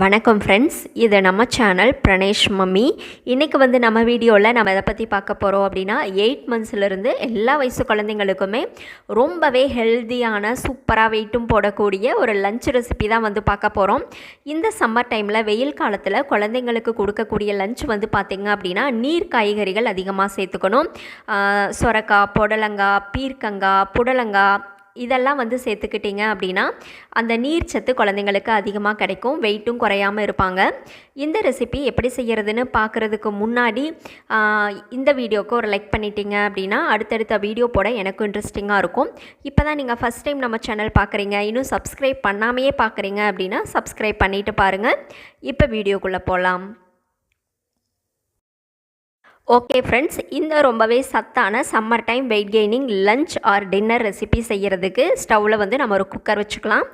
வணக்கம் ஃப்ரெண்ட்ஸ் இது நம்ம சேனல் பிரணேஷ் மம்மி. இன்றைக்கி வந்து நம்ம வீடியோவில் நம்ம எதை பற்றி பார்க்க போகிறோம் அப்படின்னா எயிட் மந்த்ஸ்லேருந்து எல்லா வயசு குழந்தைங்களுக்குமே ரொம்பவே ஹெல்த்தியான சூப்பராக வெயிட்டும் போடக்கூடிய ஒரு லஞ்ச் ரெசிபி தான் வந்து பார்க்க போகிறோம் இந்த சம்மர் டைமில் வெயில் காலத்தில் குழந்தைங்களுக்கு கொடுக்கக்கூடிய லஞ்ச் வந்து பார்த்திங்க அப்படின்னா நீர் காய்கறிகள் அதிகமாக சேர்த்துக்கணும். சொரக்காய் புடலங்காய் பீர்க்கங்காய் புடலங்காய் இதெல்லாம் வந்து சேர்த்துக்கிட்டிங்க அப்படின்னா அந்த நீர் சத்து குழந்தைங்களுக்கு அதிகமாக கிடைக்கும் வெயிட்டும் குறையாமல் இருப்பாங்க. இந்த ரெசிபி எப்படி செய்கிறதுன்னு பார்க்குறதுக்கு முன்னாடி இந்த வீடியோவுக்கு ஒரு லைக் பண்ணிட்டீங்க அப்படின்னா அடுத்தடுத்த வீடியோ போட எனக்கும் இன்ட்ரெஸ்டிங்காக இருக்கும். இப்போ தான் நீங்கள் ஃபஸ்ட் டைம் நம்ம சேனல் பார்க்குறீங்க இன்னும் சப்ஸ்கிரைப் பண்ணாமையே பார்க்குறீங்க அப்படின்னா சப்ஸ்கிரைப் பண்ணிவிட்டு பாருங்கள் இப்போ வீடியோக்குள்ளே போகலாம் ஓகே ஃப்ரெண்ட்ஸ் இந்த ரொம்பவே சத்தான summer time weight gaining lunch or dinner recipe செய்கிறதுக்கு ஸ்டவ்வில் வந்து நம்ம ஒரு குக்கர் வச்சுக்கலாம்.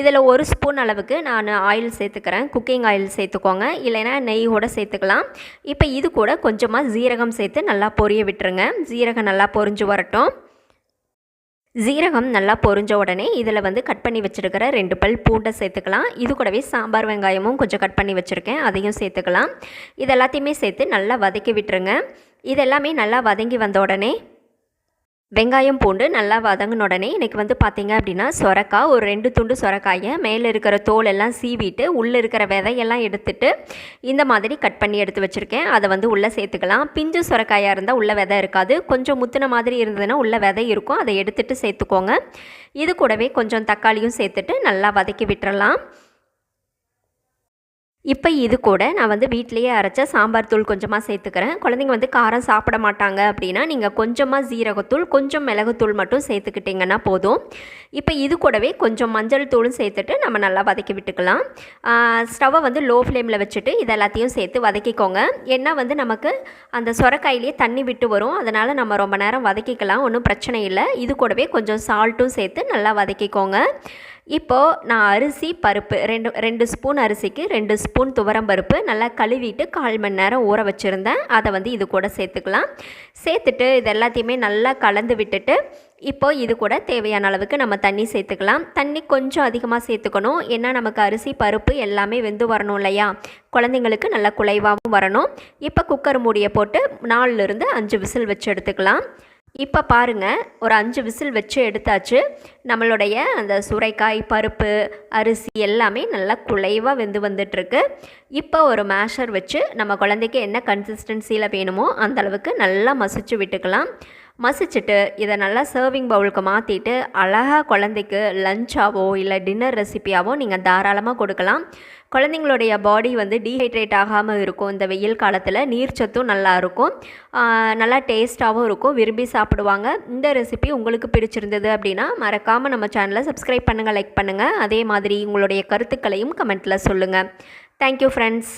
இதில் ஒரு ஸ்பூன் அளவுக்கு நான் ஆயில் சேர்த்துக்கிறேன். குக்கிங் ஆயில் சேர்த்துக்கோங்க. இல்லைன்னா நெய் கூட சேர்த்துக்கலாம். இப்போ இது கூட கொஞ்சமாக ஜீரகம் சேர்த்து நல்லா பொரிய விட்டுருங்க. ஜீரகம் நல்லா பொரிஞ்சு வரட்டும். ஜீரகம் நல்லா பொரிஞ்ச உடனே இதில் வந்து கட் பண்ணி வச்சுருக்கிற ரெண்டு பல் பூண்டை சேர்த்துக்கலாம். இது கூடவே சாம்பார் வெங்காயமும் கொஞ்சம் கட் பண்ணி வச்சுருக்கேன். அதையும் சேர்த்துக்கலாம். இது எல்லாத்தையுமே சேர்த்து நல்லா வதக்கி விட்டுருங்க. இது எல்லாமே நல்லா வதங்கி வந்த உடனே வெங்காயம் பூண்டு நல்லா வதங்கின உடனே இன்றைக்கி வந்து பார்த்திங்க அப்படின்னா சொரக்காய் ஒரு ரெண்டு துண்டு சொரக்காயை மேலே இருக்கிற தோல் எல்லாம் சீவிட்டு உள்ளே இருக்கிற விதையெல்லாம் எடுத்துட்டு இந்த மாதிரி கட் பண்ணி எடுத்து வச்சுருக்கேன். அதை வந்து உள்ளே சேர்த்துக்கலாம். பிஞ்சு சொரக்காயாக இருந்தால் உள்ள விதை இருக்காது. கொஞ்சம் முத்தின மாதிரி இருந்ததுன்னா உள்ள விதை இருக்கும். அதை எடுத்துட்டு சேர்த்துக்கோங்க. இது கூடவே கொஞ்சம் தக்காளியும் சேர்த்துட்டு நல்லா வதக்கி விட்டுறலாம். இப்போ இது கூட நான் வந்து வீட்டிலையே அரைச்ச சாம்பார் தூள் கொஞ்சமாக சேர்த்துக்கிறேன். குழந்தைங்க வந்து காரம் சாப்பிட மாட்டாங்க அப்படின்னா நீங்கள் கொஞ்சமாக ஜீரகத்தூள் கொஞ்சம் மிளகுத்தூள் மட்டும் சேர்த்துக்கிட்டிங்கன்னா போதும். இப்போ இது கூடவே கொஞ்சம் மஞ்சள் தூளும் சேர்த்துட்டு நம்ம நல்லா வதக்கி விட்டுக்கலாம். ஸ்டவ்வை வந்து லோ ஃப்ளேமில் வச்சுட்டு இது எல்லாத்தையும் சேர்த்து வதக்கிக்கோங்க. ஏன்னா வந்து நமக்கு அந்த சொரக்காயிலேயே தண்ணி விட்டு வரும். அதனால் நம்ம ரொம்ப நேரம் வதக்கிக்கலாம். ஒன்றும் பிரச்சனை இல்லை. இது கூடவே கொஞ்சம் சால்ட்டும் சேர்த்து நல்லா வதக்கிக்கோங்க. இப்போது நான் அரிசி பருப்பு ரெண்டு ரெண்டு ஸ்பூன் அரிசிக்கு ரெண்டு ஸ்பூன் துவரம் பருப்பு நல்லா கழுவிட்டு கால் மணி நேரம் ஊற வச்சுருந்தேன். அதை வந்து இது கூட சேர்த்துக்கலாம். சேர்த்துட்டு இது எல்லாத்தையுமே நல்லா கலந்து விட்டுட்டு இப்போ இது கூட தேவையான அளவுக்கு நம்ம தண்ணி சேர்த்துக்கலாம். தண்ணி கொஞ்சம் அதிகமாக சேர்த்துக்கணும். ஏன்னா நமக்கு அரிசி பருப்பு எல்லாமே வெந்து வரணும் இல்லையா? குழந்தைங்களுக்கு நல்லா குலைவாகவும் வரணும். இப்போ குக்கர் மூடியை போட்டு நாலுலேருந்து அஞ்சு விசில் வச்சு எடுத்துக்கலாம். இப்போ பாருங்கள் ஒரு அஞ்சு விசில் வச்சு எடுத்தாச்சு. நம்மளுடைய அந்த சுரைக்காய் பருப்பு அரிசி எல்லாமே நல்லா குலைவாக வெந்து வந்துட்டுருக்கு. இப்போ ஒரு மேஷர் வச்சு நம்ம குழந்தைக்கு என்ன கன்சிஸ்டன்சியில் வேணுமோ அந்தளவுக்கு நல்லா மசிச்சு விட்டுக்கலாம். மசிச்சுட்டு இதை நல்லா சர்விங் பவுலுக்கு மாற்றிட்டு அழகாக குழந்தைக்கு லஞ்சாவோ இல்லை டின்னர் ரெசிபியாவோ நீங்கள் தாராளமாக கொடுக்கலாம். குழந்தைங்களுடைய பாடி வந்து டீஹைட்ரேட் ஆகாமல் இருக்கும். இந்த வெயில் காலத்தில் நீர்ச்சத்தும் நல்லா இருக்கும். நல்லா டேஸ்ட்டாகவும் இருக்கும். விரும்பி சாப்பிடுவாங்க. இந்த ரெசிபி உங்களுக்கு பிடிச்சிருந்தது அப்படின்னா மறக்காமல் நம்ம சேனலை சப்ஸ்கிரைப் பண்ணுங்கள் லைக் பண்ணுங்கள் அதே மாதிரி உங்களுடைய கருத்துக்களையும் கமெண்ட்டில் சொல்லுங்கள் தேங்க்யூ ஃப்ரெண்ட்ஸ்